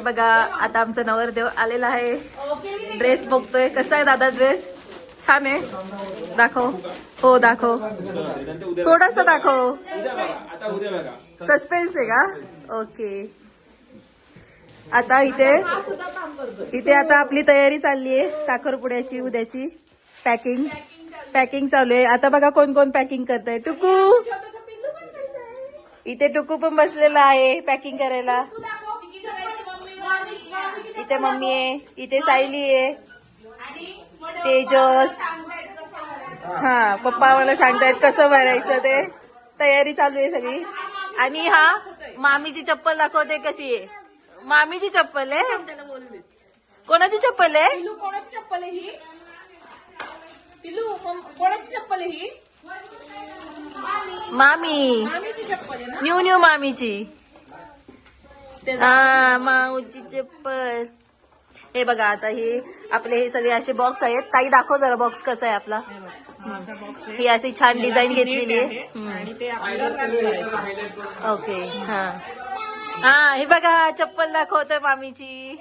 हे बघा आता आमचा नवरदेव आलेला आहे. ड्रेस बघतोय. कसा आहे दादा ड्रेस छान आहे. दाखव. हो दाखव. थोडस दाखव. सस्पेन्स आहे का? ओके आता इथे इथे आता आपली तयारी चालली आहे. साखरपुड्याची उद्याची पॅकिंग पॅकिंग चालू आहे. आता बघा कोण कोण पॅकिंग करत आहे टुकू! इथे टुकू पण बसलेला आहे पॅकिंग करायला. इथे मम्मी आहे इथे सायली आहे. तेजस. हा पप्पा मला सांगतायत कसं भरायचं ते. तयारी चालू आहे सगळी. आणि हा मामीची चप्पल दाखवते कशी आहे. मामीची चप्पल आहे. कोणाची चप्पल आहे? कोणाची चप्पल आहे ही? पिलू कोणाची चप्पल आहे ही? मामी. न्यू न्यू मामीची. हा माऊची चप्पल. हे बघा आता हे आपले हे सगळे असे बॉक्स आहेत. ताई दाखव जरा बॉक्स कसा आहे आपला. ही अशी छान डिझाईन घेतलेली आहे. ओके हा. हा हे बघा चप्पल दाखवतोय मामीची.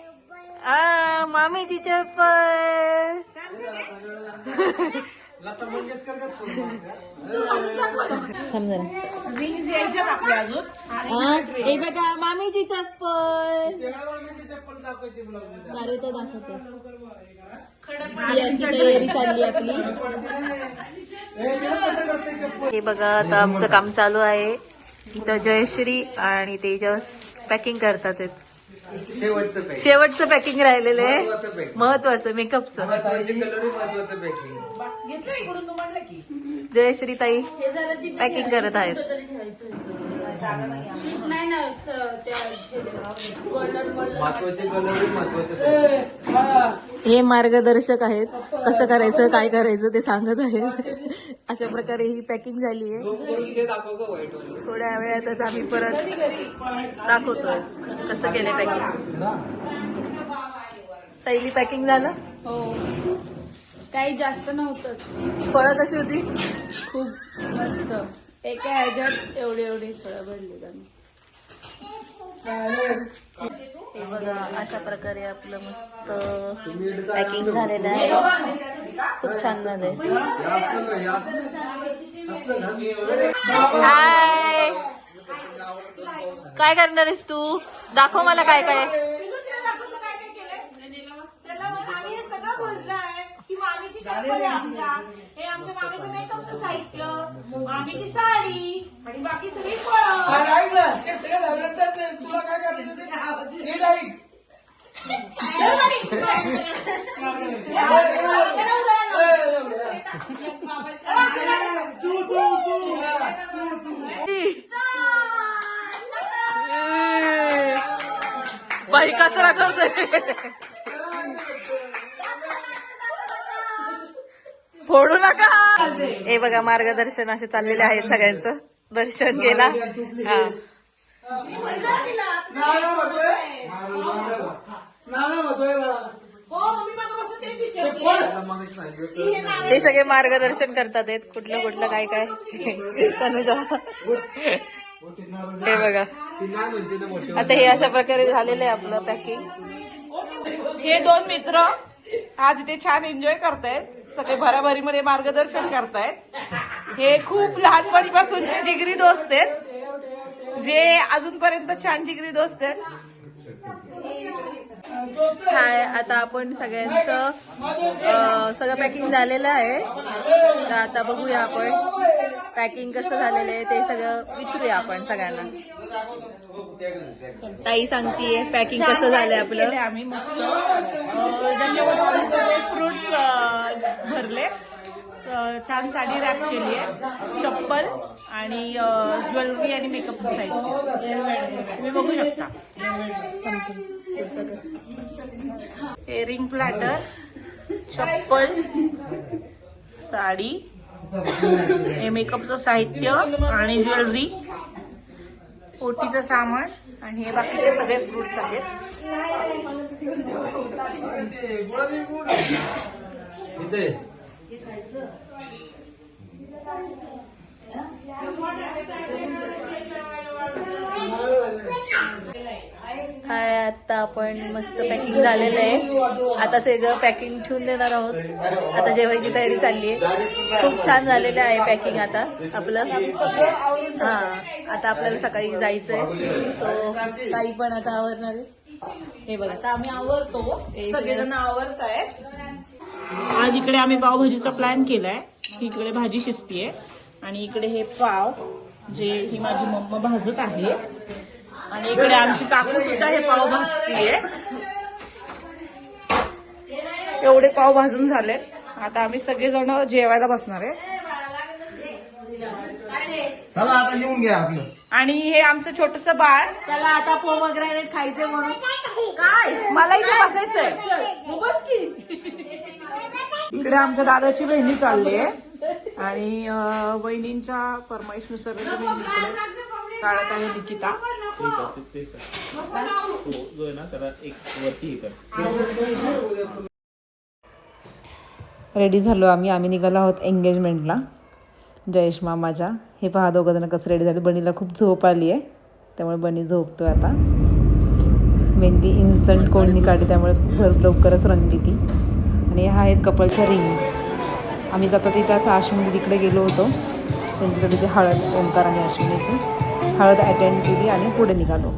हा मामीची चप्पल. Rings यायच्यात आपल्या अजून. हा, हे बघा मामीची चप्पल. अरे तो दाखवतो. ही अशी तयारी चालली आपली. हे बघा आता आमचं काम चालू आहे. इथं जयश्री आणि तेजस पॅकिंग करतात. शेवटचं पॅक शेवटचं पॅकिंग राहिलेलं आहे. महत्वाचं मेकअपचं कलर महत्वाचं पॅकिंग घेतलं इकडून तुम्हाला की. जयश्री ताई पॅकिंग करत आहेत. महत्त्वाचे कलर महत्वाचं हे मार्गदर्शक आहेत. कसं करायचं काय करायचं ते सांगत आहेत. अशा प्रकारे ही पॅकिंग झाली आहे. थोड्या वेळातच आम्ही परत दाखवतोय कसं केलंय पॅकिंग पहिली पॅकिंग झालं? हो. काही जास्त नव्हतंच. फळं कशी होती? खूप मस्त. एका ह्याच्यात एवढे एवढे फळं भरले आम्ही. हे बघा अशा प्रकारे आपलं मस्त पॅकिंग झालेलं आहे. खूप छान झालंय हाय काय करणार आहेस तू? दाखव मला काय काय त्याला मग आम्ही हे सगळं भरलं आहे ही मामीची चप्पल आहे आमच्या हे आमच्या मामीचं मेकअपचं साहित्य मामीची साडी आणि बाकी सगळी फळं. ऐक ना ते सगळं झाल्यानंतर ते तुला काय करायचं ते? नीट ऐक तू तू तू बाई कचरा करतोय. फोडू नका. हे बघा मार्गदर्शन असे चाललेले आहेत सगळ्यांचं. दर्शन केला हा. हो कोण ते सगळे मार्गदर्शन करतात आहेत कुठलं कुठलं काय काय. हे बघा. ती नाही म्हणते ना मोठी आता हे अशा प्रकारे झालेलं आहे आपलं पॅकिंग हे दोन मित्र आज इथे छान एन्जॉय करतायत. सगळे भराभरीमध्ये मार्गदर्शन करतायत. हे खूप लहानपणीपासूनचे जिगरी दोस्त आहेत जे अजूनपर्यंत छान जिगरी दोस्त आहेत. हाय आता आपण सगळ्यांचं सगळं पॅकिंग झालेलं आहे. तर आता बघूया आपण पॅकिंग कसं झालेलं आहे ते सगळं विचारूया आपण सगळ्यांना. ताई सांगतीये पॅकिंग कसं झालंय आपलं? आम्ही मस्त अं, ज्याच्यामध्ये फ्रुट्स भरले स- छान साडी रॅप केली आहे. चप्पल आणि ज्वेलरी आणि मेकअप साहित्य तुम्ही बघू शकता. हे रिंग प्लॅटर चप्पल साडी हे मेकअपचं साहित्य आणि ज्वेलरी ओटीचं सामान आणि हे बाकीचे सगळे फ्रुट्स आहेत. हाय आता आपण मस्त पॅकिंग झालेलं आहे. आता सगळं पॅकिंग ठेवून देणार आहोत. आता जेवायची तयारी चालली आहे. खूप छान झालेलं आहे पॅकिंग आता आपलं. हा आता आपल्याला सकाळी जायचंय. तो काही पण आता आवरणार आहे. हे बघा. आता आम्ही आवरतो. सगळेजण आवरत आहेत आज इकडे आम्ही पावभाजीचा प्लॅन केलाय. इकडे भाजी शिजतीये. आणि इकडे हे पाव जे ही माझी मम्मा भाजत आहे. आणि इकडे आमची काकू सुद्धा हे पाव भाजतीये. एवढे पाव भाजून झाले. आता आम्ही सगळेजण जेवायला बसणार आहे. चला आता येऊन घ्या आपलं. आणि हे आमचं छोटस बाळ. त्याला आता पोमग्रॅनेट खायचे म्हणून. काय? मला इथे बसायचंय. इकडे आमच्या दादाची बहिणी चालली आहे. आणि बहिणींच्या फरमाईशनुसार काढत आहे निकिता. रेडी झालो आम्ही. आम्ही निघालो आहोत एंगेजमेंटला जयेश मामाच्या. हे पहा दोघं जण कसं रेडी झाले बनीला खूप झोप आली आहे त्यामुळे बनी झोपतोय आता. मेहंदी इन्स्टंट कोणनी काढली त्यामुळे भर लवकरच रंगली ती. आणि ह्या आहेत कपलच्या रिंग्स आम्ही जाता तिथे असं आश्विनी तिकडे गेलो होतो. त्यांच्यासाठी ते हळद ओंकार आणि अश्विनीची हळद अटेंड केली आणि पुढे निघालो.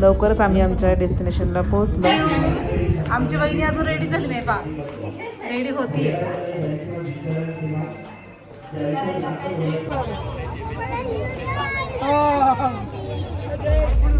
लवकरच आम्ही आमच्या डेस्टिनेशनला पोहोचलो. आमची बहिणी अजून रेडी झाली नाही पा रेडी होती Oh.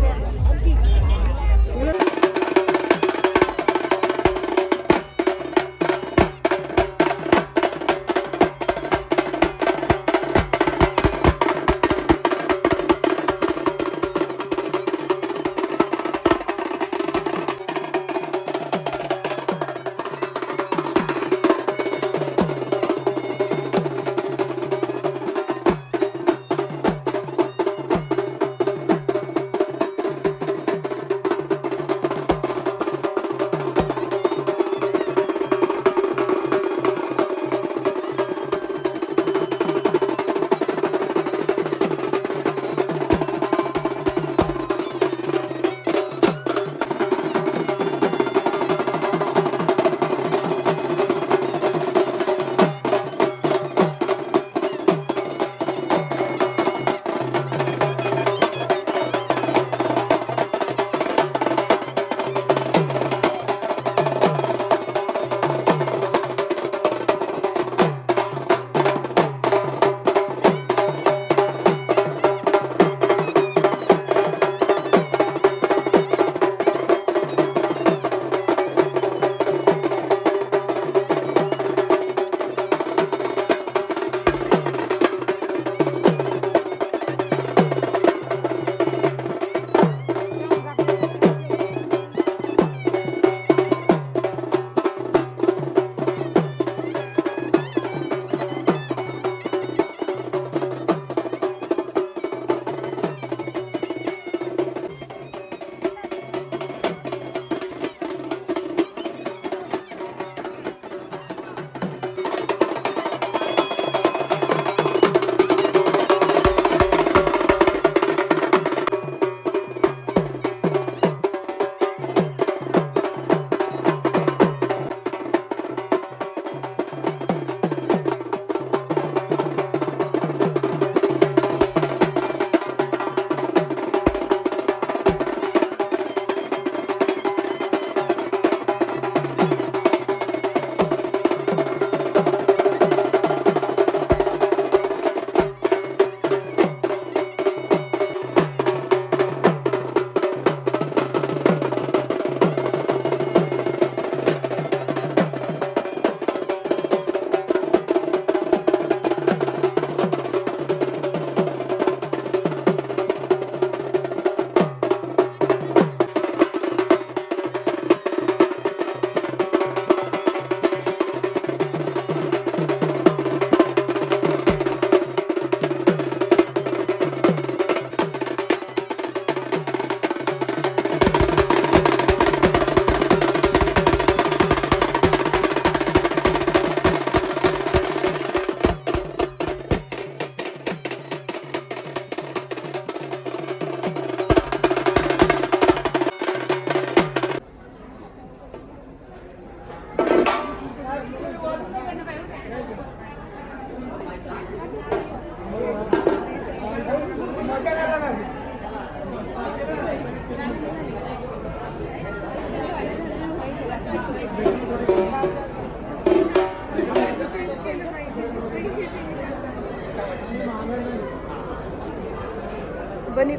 बनी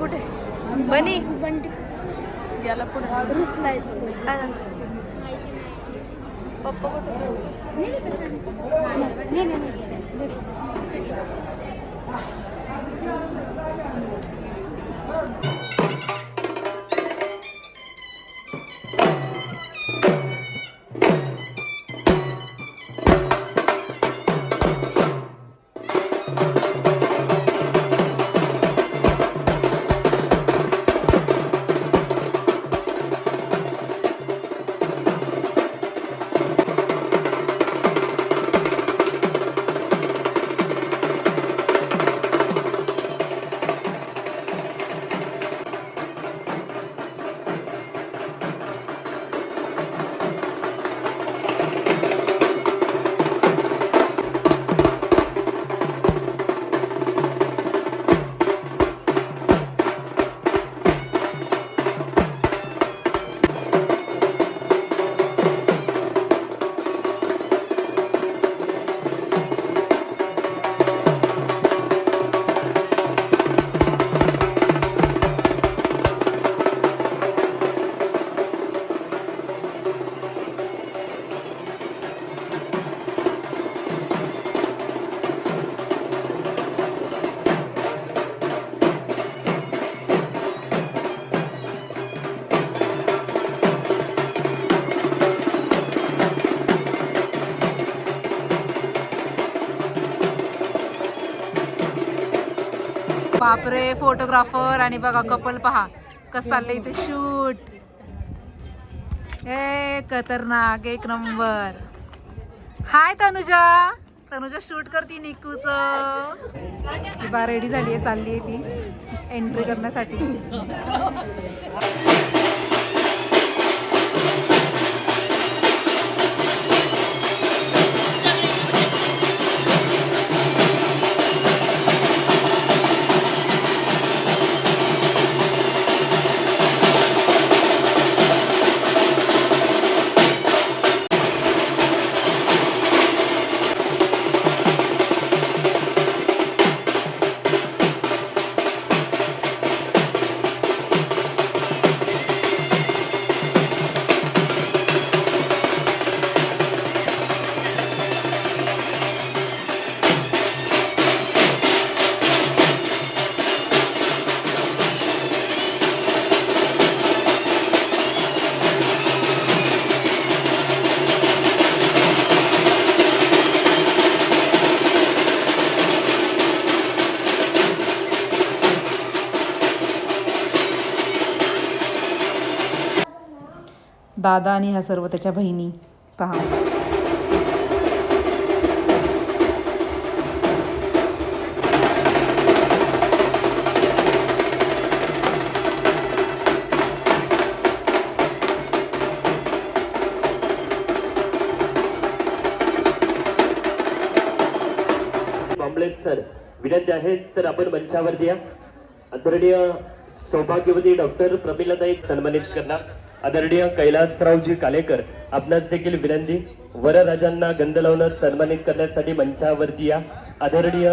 बंटी. याला पुढे काय? पप्पा कुठे? बापरे फोटोग्राफर आणि बघा कपल पहा. कसं चाललंय इथे शूट ए खतरनाक एक number. Hi Tanuja. Tanuja shoot करती निकूच. बा रेडी झाली आहे चालली आहे ती. एंट्री करण्यासाठी. दादा आणि ह्या सर्व त्याच्या बहिणी. पहा. सर विनंती आहे सर आपण मंचावर द्या. आदरणीय सौभाग्यवती डॉक्टर प्रमिलाताई सन्मानित करणार. आदरणीय कैलासरावजी कालेकर आपणास देखील विनंती. वरराजांना गंध लावून सन्मानित करण्यासाठी मंचावरती या. आदरणीय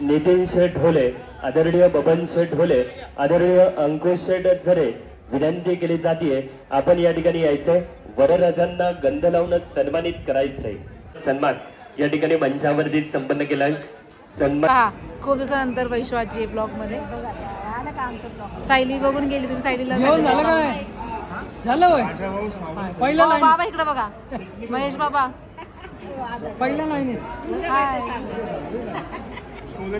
नितीन शेठ ढोले आदरणीय बबन शेठ ढोले आदरणीय अंकुश शेठ झरे विनंती केली जाते आपण या ठिकाणी यायचंय. वरराजांना गंध लावून सन्मानित करायचंय. सन्मान. या ठिकाणी मंचावरती संपन्न केला सन्मान. खूप दिवसानंतर वैश्वाची ब्लॉगमध्ये सायली बघून गेली तुम्ही सायलीला जेवण झालं काय? झालं होय? पहिला हो, बाबा इकडे बघा. महेश बाबा. पहिला नाही हाय.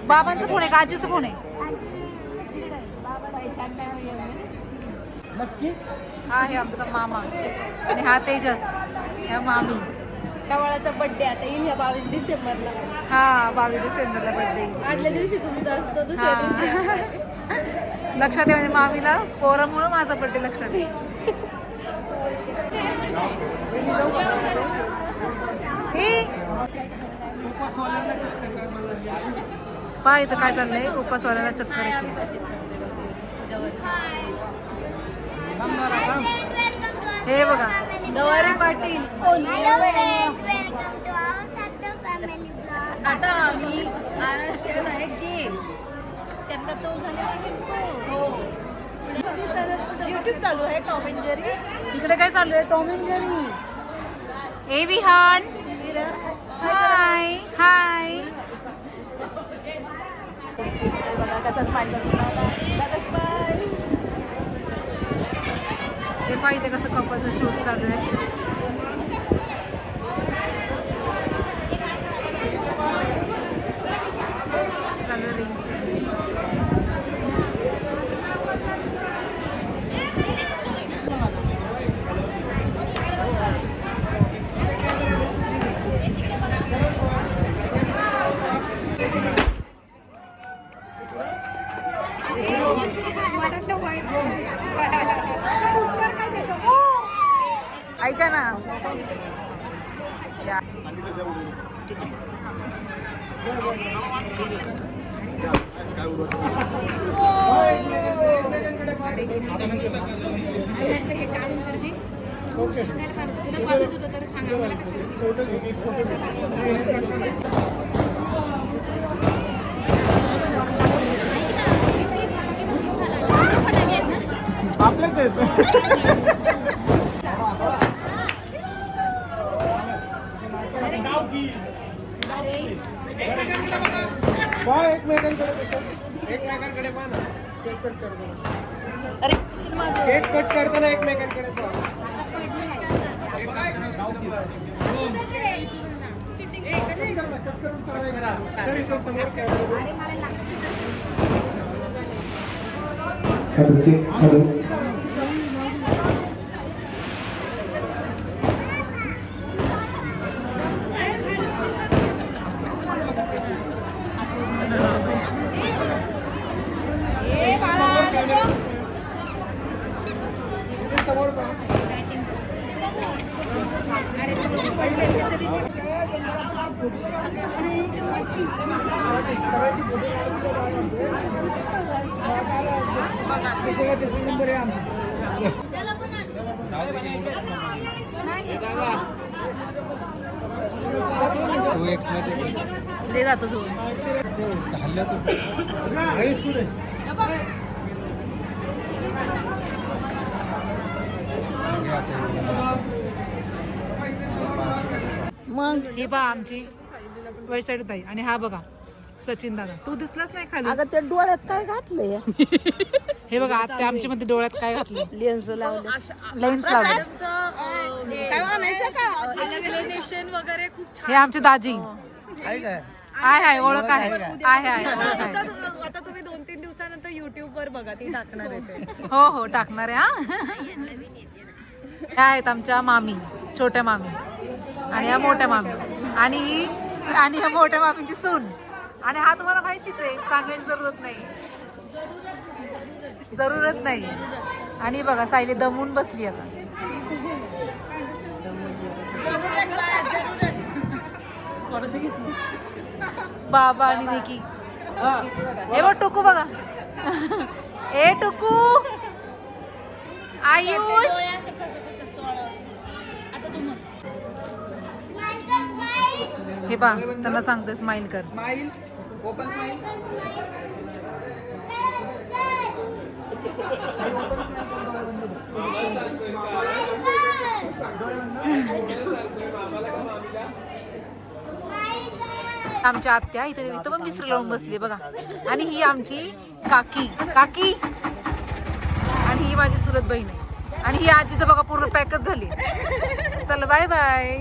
बाबांचा फोन आहे का? आजीचा फोन आहे. नक्की? हा आहे आमचा मामा आणि हा तेजस ह्या मामी. कवाळाचा बर्थडे आता येईल ह्या बावीस डिसेंबरला. हा बावीस डिसेंबरला बर्थडे आदल्या दिवशी तुमचा असतो दुसऱ्या दिवशी. लक्षात आहे म्हणजे मामीला पोरामुळं माझा बर्थडे लक्षात. आहे पहा इथं काय चाललंय? उपासवाल्याला चक्कर येते हे बघा. गवारी पाटील. आता आम्ही आराश केलेला आहे गेम त्या चालू आहे टॉम अँड जेरी इकडे काय चालू आहे? टॉम अँड जेरी ए विहान. हाय हाय बघा कसा स्माइल ते पाहिजे कसं कपलचं शूट चालू आहे चालू आहे rings. ऐका ना या. हे काढून तर दे तू सांगायला पाहिजे. तुला वाटत होतं तर सांगा मला कसं आपलेच आहेत. एकमेकांकडे एकमेकांकडे पहा ना. केक कट करताना अरे शिल मागे. केक कट करताना एकमेकांकडे पहा. हॅलो इथे समोर कॅमेरा इथे समोर पहा तिसरा तिसरा नंबर आहे आमचा दे जातो सोडून. हायस्कूल आहे मग ही पहा आमची वैशाली ताई आणि हा बघा सचिन दादा. तू दिसलाच नाही खाली? अगं त्या डोळ्यात काय घातलंय? हे बघा आता आमच्या मध्ये डोळ्यात काय घातलं? लेन्स लावले. लेन्स लावले. वगैरे खूप हे आमचे दाजी. आहे काय? आहे ओळख आहे. आहे आहे आता तुम्ही दोन तीन दिवसानंतर युट्यूब वर बघा ती टाकणार आहे ते. हो हो टाकणार आहे हा. आहेत आमच्या मामी छोट्या मामी. आणि ह्या मोठ्या मामी. आणि ही आणि ह्या मोठ्या मामीची सून. आणि हा तुम्हाला माहितीच आहे सांगायची जरूरत नाही. जरूरत नाही. आणि बघा सायली दमून बसली आता. बाबा आणि निकी. हे बघ टुकू बघा. ए टुकू. आयुष. हे पा त्यांना सांगते स्माइल कर. स्माइल ओपन स्माइल आमच्या आत्या इथे इथं पण मिसर लावून बसली बघा. आणि ही आमची काकी काकी! आणि ही माझी चुलत बहीण आहे. आणि ही आजी तर बघा पूर्ण पॅकच झाली. चल बाय बाय